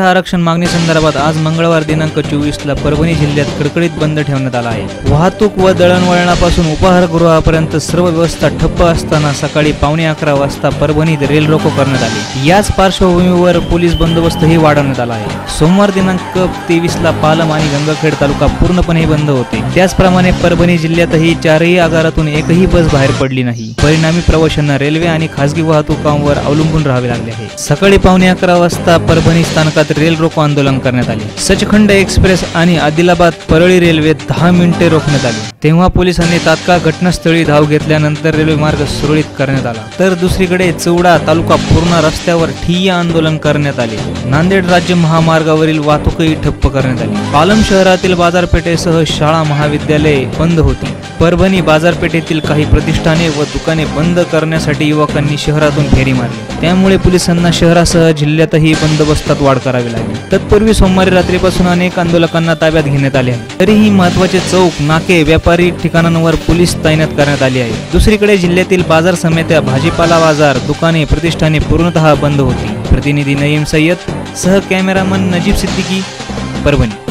मराठा आरक्षण मागणी संदर्भात आज मंगळवार दिनांक चोवीसला परभणी जिल्ह्यात कडकडीत बंद ठेवण्यात आला आहे. वाहतूक व दळणवळणापासून उपाहारगृहापर्यंत सर्व व्यवस्था ठप्प असताना सकाळी पावणे अकरा वाजता परभणीत रेल रोको करण्यात आली. याच पार्श्वभूमीवर पोलीस बंदोबस्तही वाढवण्यात आला आहे. सोमवार दिनांक तेवीसला पालम आणि गंगाखेड तालुका पूर्णपणे बंद होते. त्याचप्रमाणे परभणी जिल्ह्यातही चारही आगारातून एकही बस बाहेर पडली नाही. परिणामी प्रवाशांना रेल्वे आणि खासगी वाहतुकांवर अवलंबून राहावे लागले आहे. सकाळी पावणे अकरा वाजता परभणी स्थानकात रेल रोको आंदोलन करण्यात आले. सचखंड एक्सप्रेस आणि आदिलाबाद परळी रेल्वे दहा मिनिटे रोखण्यात आली. तेव्हा पोलिसांनी तात्काळ घटनास्थळी धाव घेतल्यानंतर रेल्वे मार्ग सुरळीत करण्यात आला. तर दुसरीकडे चौडा तालुका पूर्ण रस्त्यावर ठिय्या आंदोलन करण्यात आले. नांदेड राज्य महामार्गावरील वाहतूकही ठप्प करण्यात आली. पालम शहरातील बाजारपेठेसह शाळा महाविद्यालये बंद होती. परभणी बाजारपेठेतील काही प्रतिष्ठाने व दुकाने बंद करण्यासाठी युवकांनी शहरातून फेरी मारली. त्यामुळे पोलिसांना शहरासह जिल्ह्यातही बंदोबस्तात वाढ करावी लागली. तत्पूर्वी सोमवारी रात्रीपासून अनेक आंदोलकांना ताब्यात घेण्यात आले आहे. तरीही महत्त्वाचे चौक नाके व्यापारी ठिकाणांवर पोलीस तैनात करण्यात आली आहे. दुसरीकडे जिल्ह्यातील बाजार समित्या भाजीपाला बाजार दुकाने प्रतिष्ठाने पूर्णतः बंद होती. प्रतिनिधी नईम सय्यद सह कॅमेरामन नजीब सिद्दीकी परभणी.